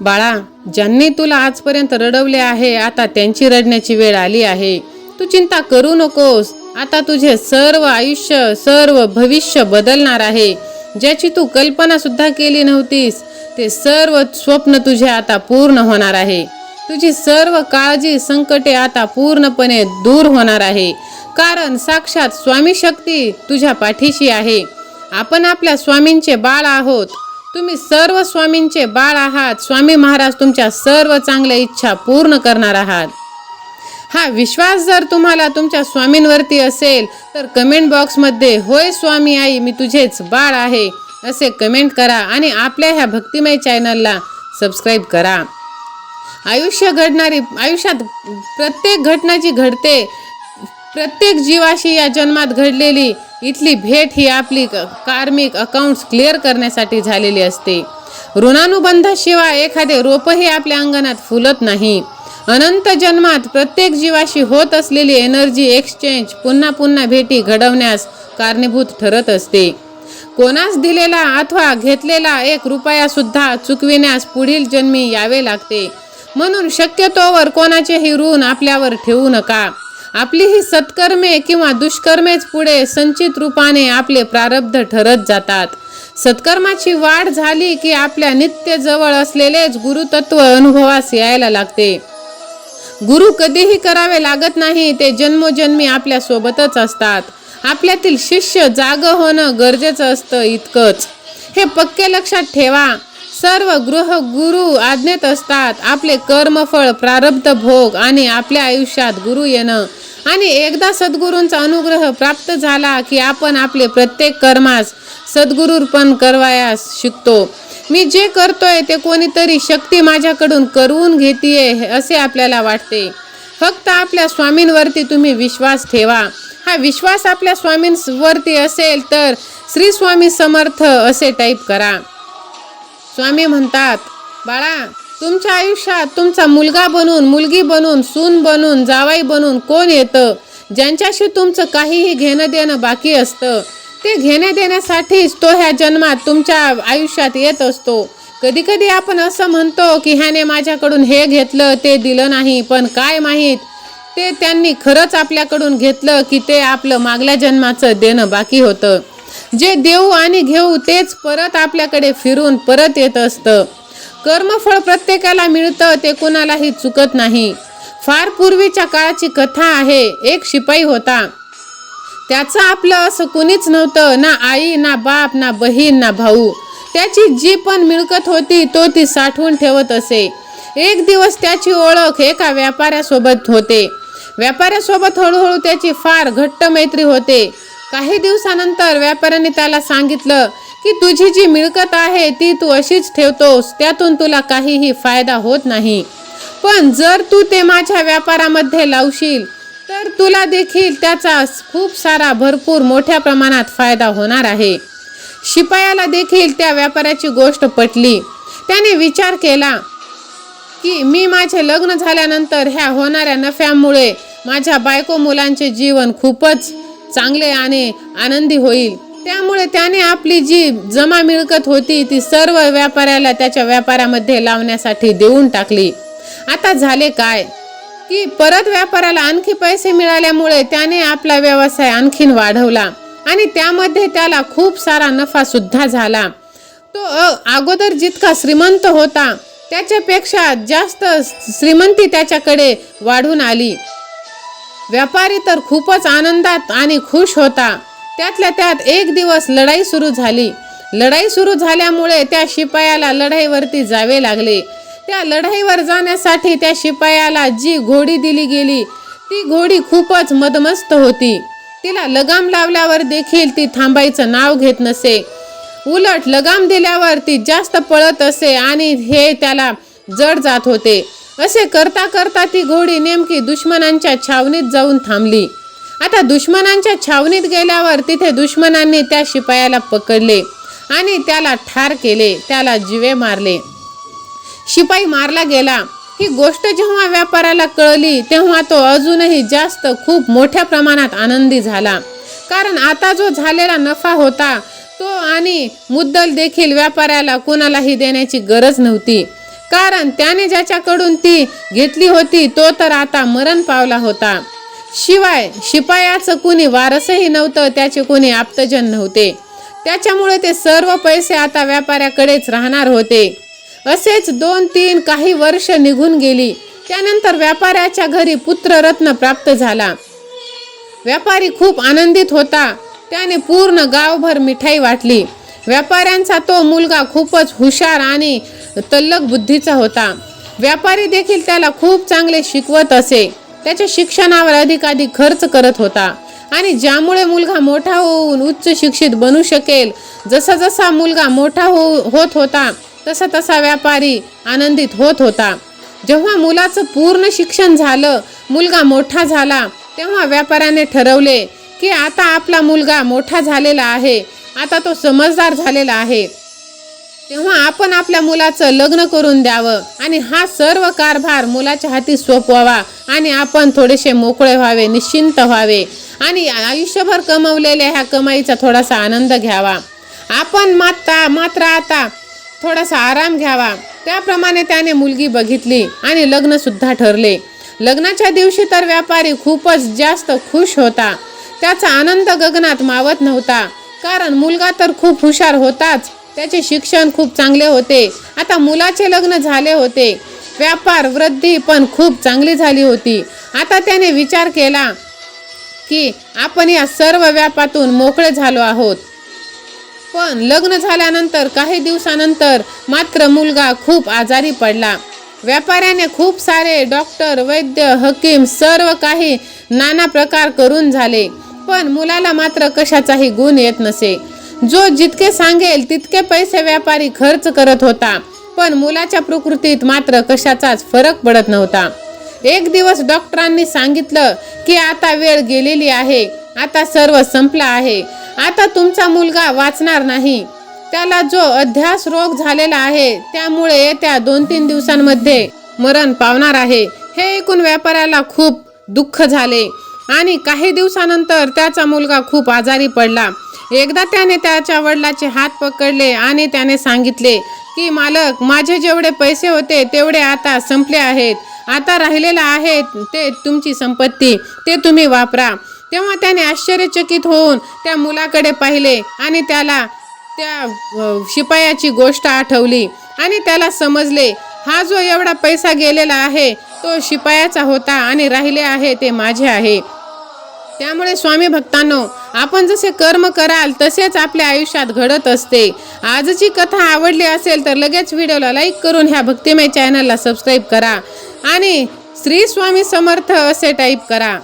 बाळा ज्यांनी तुला आजपर्यंत रडवले आहे आता त्यांची रडण्याची वेळ आली आहे. तू चिंता करू नकोस. आता तुझे सर्व आयुष्य सर्व भविष्य बदलणार आहे. ज्याची तू कल्पना सुद्धा केली नव्हतीस ते सर्व स्वप्न तुझे आता पूर्ण होणार आहे. तुझी सर्व काळजी संकटे आता पूर्णपणे दूर होणार आहे. कारण साक्षात स्वामी शक्ती तुझ्या पाठीशी आहे. आपण आपल्या स्वामींचे बाळ आहोत. तुम्ही सर्व स्वामींचे बाळ आहात. स्वामी महाराज तुमच्या सर्व चांगल्या इच्छा पूर्ण करणार आहात. हा विश्वास जर तुम्हाला तुमच्या स्वामींवरती असेल तर कमेंट बॉक्समध्ये होय स्वामी आई मी तुझेच बाळ आहे. असे कमेंट करा आणि आपल्या ह्या भक्तिमय चॅनलला सबस्क्राईब करा. आयुष्य घडणारी आयुष्यात प्रत्येक घटना जी घडते प्रत्येक जीवाशी या जन्मात घडलेली इथली भेट ही आपली कार्मिक अकाउंट्स क्लिअर करण्यासाठी झालेली असते. ऋणानुबंधाशिवाय एखादे रोपही आपल्या अंगणात फुलत नाही. अनंत जन्मात प्रत्येक जीवाशी होत असलेली एनर्जी एक्सचेंज पुन्हा पुन्हा भेटी घडवण्यास कारणीभूत ठरत असते. कोणास दिलेला अथवा घेतलेला एक रुपया सुद्धा चुकविण्यास पुढील जन्मी यावे लागते. म्हणून शक्यतोवर कोणाचेही ऋण आपल्यावर ठेवू नका. आपली ही सत्कर्मे किंवा दुष्कर्मेच पुढे संचित रूपाने आपले प्रारब्ध ठरत जातात. सत्कर्माची वाढ झाली की आपल्या नित्य जवळ असलेलेच गुरुतत्व अनुभवास यायला लागते. गुरु कधीही करावे लागत नाही ते जन्मोजन्मी आपल्या सोबतच असतात. आपल्यातील शिष्य जाग होणं गरजेचं असतं इतकंच. हे पक्के लक्षात ठेवा. सर्व गृह गुरु आज्ञेत असतात. आपले कर्मफळ प्रारब्ध भोग आणि आपल्या आयुष्यात गुरु येणं आणि एकदा सद्गुरूंचा अनुग्रह प्राप्त झाला की आपण आपले प्रत्येक कर्मास सद्गुरूर्पण करवायास शिकतो. मी जे करतोय ते कोणीतरी शक्ती माझ्याकडून करून घेतीये असे आपल्याला वाटते. फक्त आपल्या स्वामींवरती तुम्ही विश्वास ठेवा. हा विश्वास आपल्या स्वामींवरती असेल तर श्री स्वामी समर्थ असे टाईप करा. स्वामी म्हणतात बाळा तुमच्या आयुष्यात तुमचा मुलगा बनून मुलगी बनून सून बनून जावाई बनून कोण येतं? ज्यांच्याशी तुमचं काहीही घेणं देणं बाकी असतं ते घेण्या देण्यासाठीच तो ह्या जन्मात तुमच्या आयुष्यात येत असतो. कधी कधी आपण असं म्हणतो की ह्याने माझ्याकडून हे घेतलं ते दिलं नाही पण काय माहीत? ते त्यांनी खरंच आपल्याकडून घेतलं की ते आपलं मागल्या जन्माचं देणं बाकी होतं. जे देऊ आणि घेऊ तेच परत आपल्याकडे फिरून परत येत असतं. कर्मफळ प्रत्येकाला मिळतं ते कोणालाही चुकत नाही. फार पूर्वीच्या काळाची कथा आहे एक शिपाई होता. त्याचं आपलं असं कुणीच नव्हतं ना आई ना बाप ना बहीण ना भाऊ. त्याची जी पण मिळकत होती तो ती साठवून ठेवत असे. एक दिवस त्याची ओळख एका व्यापाऱ्यासोबत होते. व्यापाऱ्यासोबत हळूहळू त्याची फार घट्ट मैत्री होते. काही दिवसानंतर व्यापाऱ्याने त्याला सांगितलं की तुझी जी मिळकत आहे ती तू अशीच ठेवतोस त्यातून तुला काहीही फायदा होत नाही. पण जर तू ते माझ्या व्यापारामध्ये लावशील तर तुला देखील त्याचा खूप सारा भरपूर मोठ्या प्रमाणात फायदा होणार आहे. शिपायाला देखील त्या व्यापाऱ्याची गोष्ट पटली. त्याने विचार केला की मी माझे लग्न झाल्यानंतर ह्या होणाऱ्या नफ्यामुळे माझ्या बायको मुलांचे जीवन खूपच चांगले आणि आनंदी होईल. त्यामुळे त्याने आपली जी जमा मिळकत होती ती सर्व व्यापाऱ्याला त्याच्या व्यापारामध्ये लावण्यासाठी देऊन टाकली. आता झाले काय? की परत व्यापाराला आणखी पैसे मिळाल्यामुळे त्याने आपला व्यवसाय आणखीन वाढवला आणि त्यामध्ये त्याला खूप सारा नफा सुद्धा झाला. तो अगोदर जितका श्रीमंत होता त्याच्यापेक्षा जास्त श्रीमंती त्याच्याकडे वाढून आली. व्यापारी तर खूपच आनंदात आणि खुश होता. त्यातल्या त्यात एक दिवस लढाई सुरू झाली. लढाई सुरू झाल्यामुळे त्या शिपायाला लढाईवरती जावे लागले. त्या लढाईवर जाण्यासाठी त्या शिपायाला जी घोडी दिली गेली ती घोडी खूपच मदमस्त होती. तिला लगाम लावल्यावर देखील ती थांबायचं नाव घेत नसे. उलट लगाम दिल्यावर ती जास्त पळत असे आणि हे त्याला जड जात होते. असे करता करता ती घोडी नेमकी दुश्मनांच्या छावणीत जाऊन थांबली. आता दुश्मनांच्या छावणीत गेल्यावर तिथे दुश्मनांनी त्या शिपायाला पकडले आणि त्याला ठार केले त्याला जिवे मारले. शिपाई मारला गेला. ही गोष्ट जेव्हा व्यापाराला कळली तेव्हा तो अजूनही जास्त खूप मोठ्या प्रमाणात आनंदी झाला. कारण आता जो झालेला नफा होता तो आणि मुद्दल देखील व्यापाऱ्याला कोणालाही देण्याची गरज नव्हती. कारण त्याने ज्याच्याकडून ती घेतली होती तो तर आता मरण पावला होता. शिवाय शिपायाचं कुणी वारसही नव्हतं त्याचे कोणी आप्तजन नव्हते. त्याच्यामुळे ते सर्व पैसे आता व्यापाऱ्याकडेच राहणार होते. असेच दोन तीन काही वर्ष निघून गेली. त्यानंतर व्यापाऱ्याच्या घरी पुत्ररत्न प्राप्त झाला. व्यापारी खूप आनंदित होता. त्याने पूर्ण गावभर मिठाई वाटली. व्यापाऱ्यांचा तो मुलगा खूपच हुशार आणि तल्लक बुद्धीचा होता. व्यापारी देखील त्याला खूप चांगले शिकवत असे. त्याच्या शिक्षणावर अधिकाधिक खर्च करत होता. आणि ज्यामुळे मुलगा मोठा होऊन उच्च शिक्षित बनू शकेल जसा जसा मुलगा मोठा हो होत होता तसा तसा व्यापारी आनंदित होत होता. जेव्हा मुलाचं पूर्ण शिक्षण झालं मुलगा मोठा झाला तेव्हा व्यापाऱ्याने ठरवले की आता आपला मुलगा मोठा झालेला आहे आता तो समजदार झालेला आहे. तेव्हा आपण आपल्या मुलाचं लग्न करून द्यावं आणि हा सर्व कारभार मुलाच्या हाती सोपवावा आणि आपण थोडेसे मोकळे व्हावे निश्चिंत व्हावे आणि आयुष्यभर कमवलेल्या ह्या कमाईचा थोडासा आनंद घ्यावा. आपण माता मात्र आता थोडासा आराम घ्यावा. त्याप्रमाणे त्याने मुलगी बघितली आणि लग्नसुद्धा ठरले. लग्नाच्या दिवशी तर व्यापारी खूपच जास्त खुश होता. त्याचा आनंद गगनात मावत नव्हता. कारण मुलगा तर खूप हुशार होताच. त्याचे शिक्षण खूप चांगले होते. आता मुलाचे लग्न झाले होते. व्यापार वृद्धी पण खूप चांगली झाली होती. आता त्याने विचार केला की आपण या सर्व व्यापातून मोकळे झालो आहोत. पण लग्न झाल्यानंतर काही दिवसानंतर मात्र मुलगा खूप आजारी पडला. व्यापाऱ्याने खूप सारे डॉक्टर वैद्य हकीम सर्व काही नाना प्रकार करून झाले. पण मुलाला मात्र कशाचाही गुण येत नसे. जो जितके सांगेल तितके पैसे व्यापारी खर्च करत होता. पण मुलाच्या प्रकृतीत मात्र कशाचाच फरक पडत नव्हता. एक दिवस डॉक्टरांनी सांगितलं की आता वेळ गेलेली आहे. आता सर्व संपलं आहे. आता तुमचा मुलगा वाचणार नाही. त्याला जो अध्यास रोग झालेला आहे त्यामुळे येत्या दोन तीन दिवसांमध्ये मरण पावणार आहे. हे ऐकून व्यापाऱ्याला खूप दुःख झाले. आणि काही दिवसानंतर त्याचा मुलगा खूप आजारी पडला. एकदा त्याने त्याच्या वडिलाचे हात पकडले आणि त्याने सांगितले की मालक माझे जेवढे पैसे होते तेवढे आता संपले आहेत. आता राहिलेलं आहे ते तुमची संपत्ती. ते तुम्ही वापरा. तेव्हा त्याने आश्चर्यचकित होऊन त्या मुलाकडे पाहिले आणि त्याला त्या शिपायाची गोष्ट आठवली आणि त्याला समजले हा जो एवढा पैसा गेलेला आहे तो शिपायाचा होता आणि राहिले आहे ते माझे आहे. त्यामुळे स्वामी भक्तांनो आपण जसे कर्म कराल तसेच आपल्या आयुष्यात घडत असते. आजची कथा आवडली असेल तर लगेच व्हिडिओला लाईक करून ह्या भक्तिमय चॅनलला सबस्क्राईब करा. आणि श्री स्वामी समर्थ असे टाईप करा.